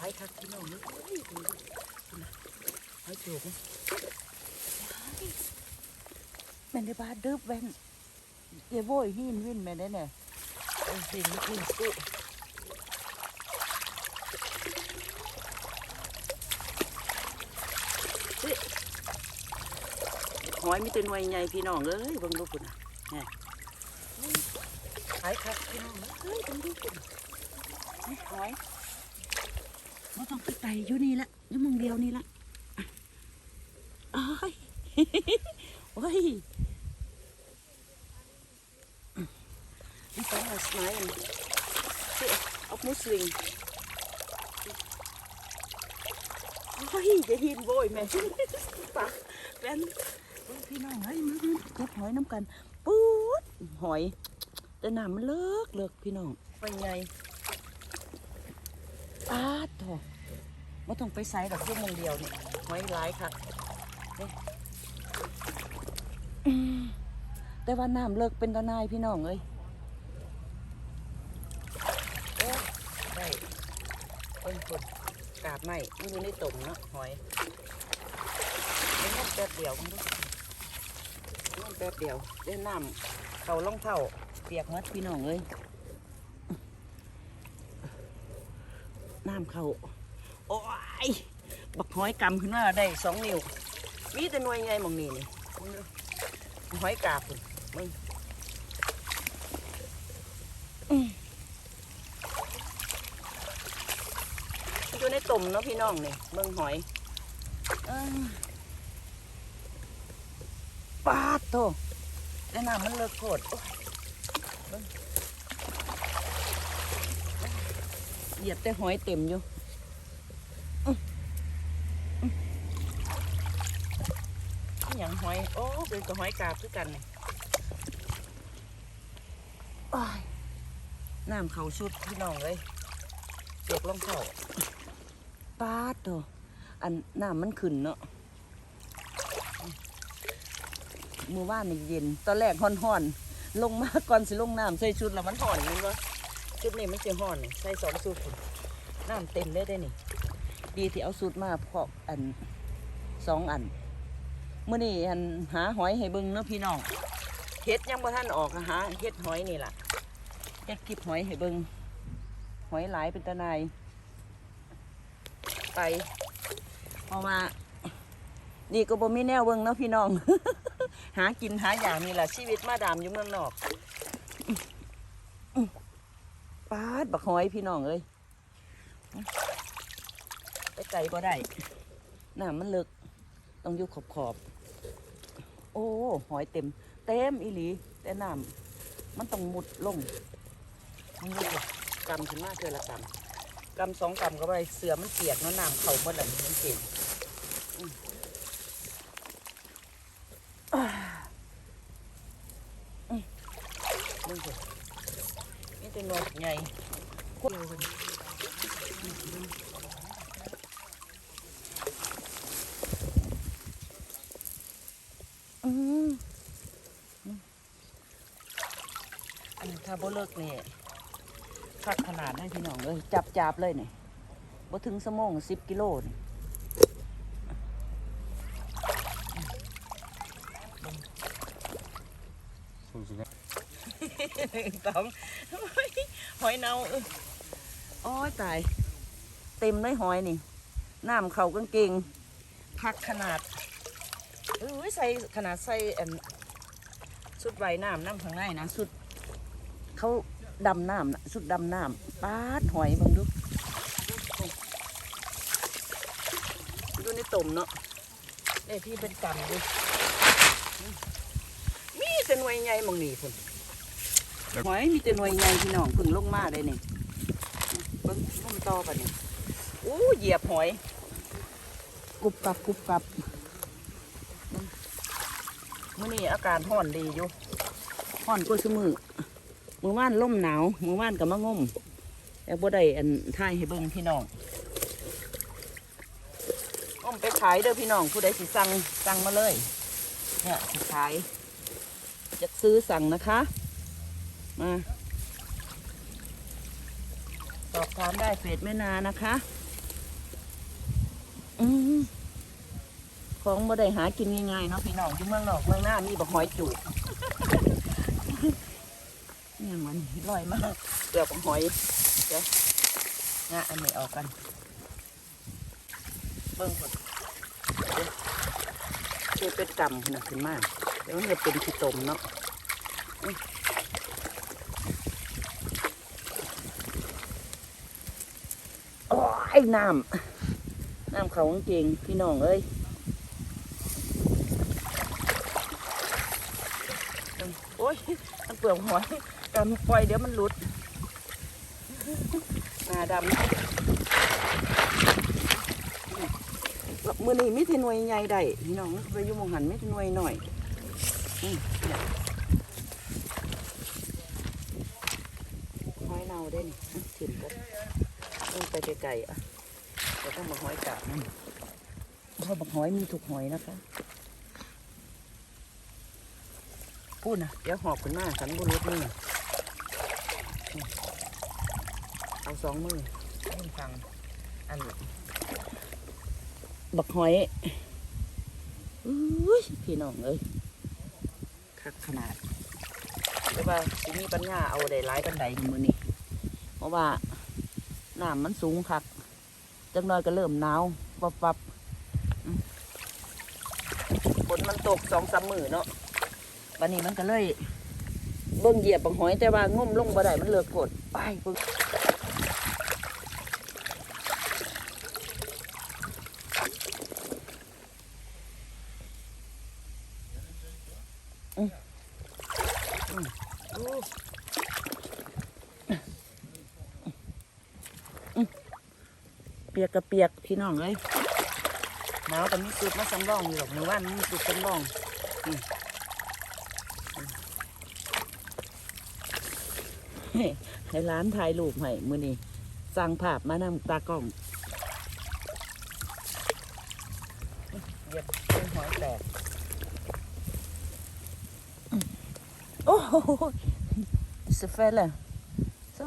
หลายคักพี่น้องนี่เอ้ยดูดิดูนะหอยจูบนะแม่นได้บาดดึบแว่นเดี๋ยวโว้ยหินวินแม่นได้เนี่ยเออสิ่งนี้กินสุสิหอยมีแต่หน่วยใหญ่พี่น้องเอ้ยเบิ่งดูปุ่นน่ะเนี่ยหายคักพี่น้องเอ้ยเบิ่งดูปุ่นนี่หอย ไม่ต้องไปไต่อยู่นี่ละอยู่มึงเดียวนี่ละอ้ยโอ้ยนี่ต้องมาสไนน์เสียเอามุสลิมโอ้ยจะหินโวยแม่ปากแฟนเฮ้ยพี่น้องเฮ้ยมามาเก็บหอยน้ำกัน ปุ๊ดหอย แต่น้ำมันเลิกเลิกพี่น้องไปไง อ้าดโถไม่ต้องไปไซด์ดอกชั่วโมงเดียวนี่ไว้ร้ายค่ะนี่อืมแต่ว่าน้ำเลิกเป็นตะนายพี่น้องเอ้ยโอ้ได้เป็นคนกาบไหมมันอยู่ในตุ่มเนาะหอยมันแป๊บเดียวมันรู้มันแป๊บเดียวเล่นน้ำเขาล่องเท่าเปียกหมัดพี่น้องเอ้ย น้ำเขาโอ้ย บักหอยกำขึ้นมาได้สองนิ้ว มีแต่หน่วยไงมองนี่นี่หอยกาบมึงอื้อมันอยู่ในตุ่มเนาะพี่น้องนี่เมืองหอยเอ้ยปาดโตแต่น้ำมันเลิกโคตรโอ้ย เหยียบแต่หอยเต็มอยู่อหย่างหอย โอ้เป็นกับหอยกาบคือกันนี่อ้ายน้ำเขาชุดพี่น้องเลยเปียกลงเข่าปาดโตอันน้ำมันขึ้นเนาะเมื่อว่านนี่เย็น ตอนแรกห่อนๆ ลงมาก่อนสิลงน้ำใส่ชุดแล้วมันห่อนนี่วะ ชุดนี้มันจะห่อนนี่ใส่สองชุดพุ่นน้ำเต็มเลยได้นี่ ดีที่เอาชุดมาเพราะอันสองอันเมื่อนี้อันหาหอยให้เบิ่งเนาะพี่น้องเฮ็ดยังบ่ทันออกอะหาเฮ็ดหอยนี่ล่ะเฮ็ดคลิปหอยให้เบิ่งหอยหลายเป็นตะนายไปเพราะว่านี่ก็บ่มีแนวเบิ่งเนาะพี่น้อง หากินหาอย่างนี่ล่ะชีวิตมาดามอยู่เมืองนอก ปาดบักหอยพี่น้องเอ้ยไปไกลบ่ได้น้ำมันเลิกต้องอยู่ขอบขอบ โอ้ หอยเต็ม เต็มอีหลี แต่น้ำมันต้องมุดลงมันมุดเลยกำขึ้นมาเจอละกำกำสองกำก็ไปเสือมันเปียกเนาะน้ำเข่าหมดเลยมันเจ็บอืมอ่าอืมมึงเถอะนี่เป็นหนวด ใหญ่โคตรเลยอืมอืมอืมอันนี้ถ้าบ่เลิกนี่คักขนาดนั้นพี่น้องเลยจับจับๆเลยนี่บ่ถึงสมองสิบกิโลนี่สูงสุดสองโอ้ยหอย เนาออโอ้ยตาย เต็มเลยหอยนี่ น้ำเขากางเกงพักขนาดเอ้ยใส่ขนาดใส่อันสุดใบน้ำน้ำข้างในนะสุด เขาดำน้ำนะสุดดำน้ำปาดหอยบังดูดูในตุ่มเนาะเอ้พี่เป็นกำดูมีแต่หน่วยใหญ่มองนี่พุ่น หอยมีแต่หน่วยใหญ่พี่น้องพึ่งลงมาเลยนี่เบิ้งลุ่มต่อปะนี่อู้เหยียบหอยกรุบกรับกรุบกรับมื่อนี้อากาศร้อนดีอยู่ร้อนกว่าสมือมือว่านล่มหนาวมือว่านกับมะงมแต่บ่ได้อันท่ายให้เบิ่งพี่น้องอ้อมไปขายเด้อพี่น้องผู้ใดสิสั่งสั่งมาเลยเนี่ยสิขายจะซื้อสั่งนะคะ มาสอบถามได้เฟซแม่นานะคะ อืมของบ่ได้หากินง่ายๆเนาะพี่น้องอยู่เมืองนอกเมืองหน้ามีบักหอยจูบเนี่ยมันลอยมากเปลือกบักหอยเดี๋ยวงะอันนี้ออกกัน เบิ่งก่อนเดี๋ยวเป็นกำขนาดขึ้นมากเดี๋ยวมันจะเป็นขี้ตมเนาะ อื้อโอ้ยน้ำน้ำเขาจริงพี่น้องเอ้ยโอ้ยมันเปลือกหอยการปล่อยเดี๋ยวมันหลุดหนาดำมือนี้มิทีหน่วยใหญ่ได้พี่น้องไปยุ่มองหันมิทีหน่วยหน่อยหอยเน่าได้นี่ถิ่มกันต้องไปไกลๆอะ ราต้องมาหอยกาบมันเพราะบักหอยมีถูกหอยนะคะพูดนะเดี๋ยวหอบขึ้นมาสันบุรุษนี่เอาสองมือให้ฟังอันบักหอยอุ้ยพี่น้องเอ้ยคักขนาดแต่ว่าสิมีปัญญาเอาได้หลายปันใดมือนี่เพราะว่าน้ำมันสูงคัก จังน้อยก็เริ่มหนาววับวับฝนมันตกสองสามมือเนาะวันนี้มันก็เลยเบิ่งเหยียบบังหอยแต่ว่างมลงบ่ได้มันเลือกกดไปอืมอือืม ปียกกับเปียกพี่น้องเลยหนาวแต่มีจุดมาสำรองอยู่หรอกในวันมีจุดสำรองให้ร้านถ่ายรูปให้มือนี้สั่งภาพมานำตากล้องเยียบเป็นหอยแตกโอ้โห it's a fella so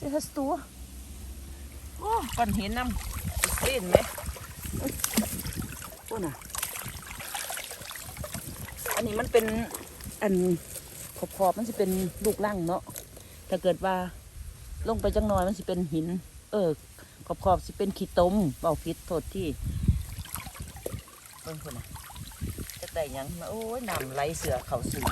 det här står โอ้ก่อนเห็นน้ำเส้นไหมโอ้น่ะ อันนี้มันเป็นอันขอบขอบๆมันจะเป็นลูกล่างเนาะ ถ้าเกิดว่าลงไปจังน้อยมันสิเป็นหิน เออ ขอบขอบๆสิเป็นขี้ตมเบาพิษโทษที่เบิ่งคนน่ะจะได้หยังมาโอ้ยน้ำไหลเสือเขาสู่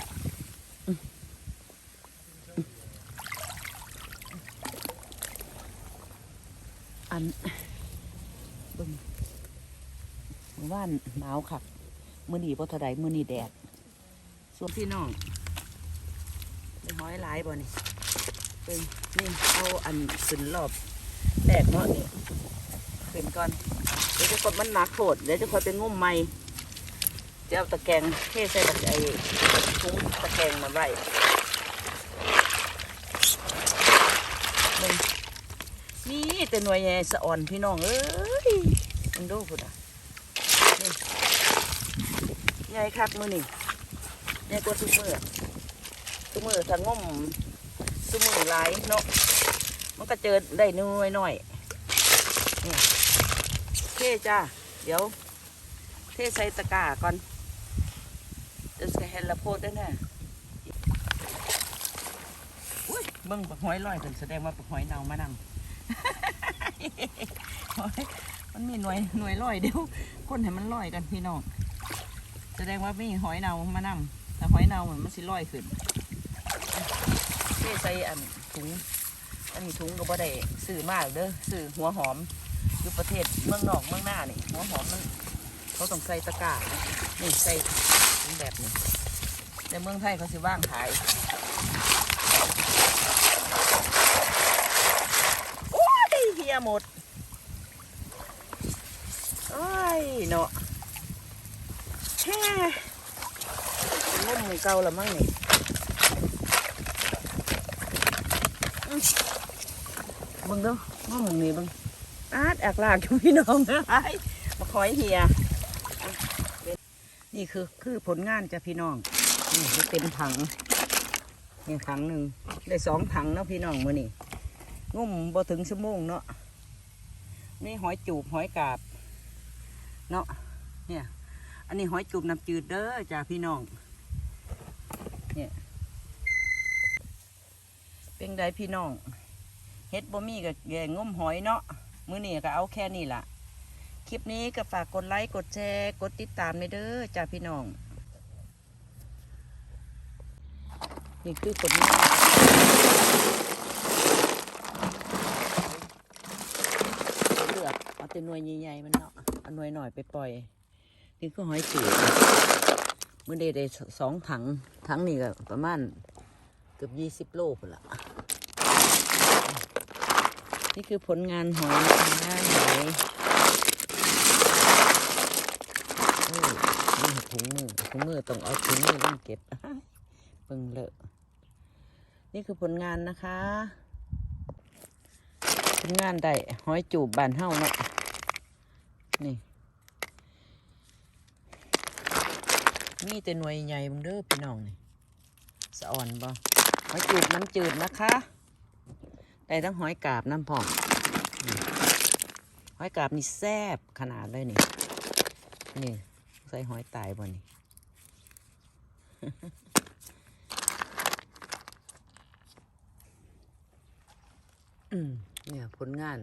อันบิ่งมื่อว่านหนาวคักมื้อนี้บ่เท่าใดมื้อนี้แดดส่วนพี่น้องได้ห้อยหลายบ่นี่เป็นนี่เอาอันขึ้นรอบแรกเนาะนี่ขึ้นก่อนเดี๋ยวจะกดมันหนักโคตรเดี๋ยวจะคอยไปงุ่มใหม่จะเอาตะแกรงเทใส่ตะไอ้ถุงตะแกรงมาไว้ นี่แต่หน่วยใหญ่สะอ่อนพี่น้องเอ้ยมึงดูพุ่นอะใหญ่คักมือนี่ใหญ่กว่าทุกมือทุกมือถ้าง่มสมือหลายเนาะมันก็เจอได้น้อยหน่อยๆนี่เทจ้าเดี๋ยว เทใส่ตะกร้าก่อนเดี๋ยวจะเห็นละโพดด้วยนะเบิ่งปักหอยลอยถึงแสดงว่าปักหอยเน่ามานั่ง มันมีหน่วยหน่วยลอยเดี๋ยวคนให้มันลอยกันพี่น้องแสดงว่ามีหอยเน่ามานั่งแต่หอยเน่ามันมันสิลอยขึ้นเทใส่อันถุงอันนี้ถุงก็บ่ได้ซื้อมากเด้อซื้อหัวหอมอยู่ประเทศเมืองนอกเมืองหน้านี่หัวหอมมันเขาต้องใส่ตะกร้านี่ใส่ถุงแบบนี้แต่เมืองไทยเขาสิว่างขายโอ้ยเฮียหม ดโอ้ยเนาะแช่งมหมูเก่าละมั้งนี่บิ่งเด้อมองหมองนี้เบิ่งอาดแอกลากอยู่พี่น้องนะไอ้มาคอยเฮีย นี่คือคือผลงานจ้ะพี่น้อง นี่เต็มถังนี่ถังหนึ่งได้สองถังเนาะพี่น้องมื้อนี้งุ่มบ่ถึงชั่วโมงเนาะ นี่หอยจูบหอยกาบ เนาะเนี่ย อันนี้หอยจุบน้ำจืดเด้อจ้าพี่น้อง เนี่ย เป็นไดพี่น้องเฮ็ดบ่มีกับแกงงมหอยเนาะมื้อนี้ก็เอาแค่นี้ล่ะ คลิปนี้ก็ฝากกดไลค์กดแชร์ กดติดตามในเด้อจ้าพี่น้อง นี่คือผลงานเลือกเอา แต่หน่วยใหญ่ๆมันเนาะเอาหน่วยหน่อยไปปล่อย นี่คือหอยจูบมื่อเดได้สองถังถังนี่ก็ประมาณเกือบยี่สิบโลพุ่ละนี่คือผลงานหอยนะคะหอยนี่ถุงมือถุงมือต้องเอาถุงมือต้องเก็บเบิ่งเลอะ นี่คือผลงานนะคะ ผลงานได้หอยจูบบานเฮ้าเนาะ นี่ มีแต่หน่วยใหญ่เบังเด้อพี่น้องนี่สะอ่อนบ่หอยจูบน้ำจืดนะคะได้ทั้งหอยกาบน้ำผ่องหอยกาบนี่แซบขนาดเลยนี่ นี่ ใส่หอยตายบ่นี่เนี่ยผลงาน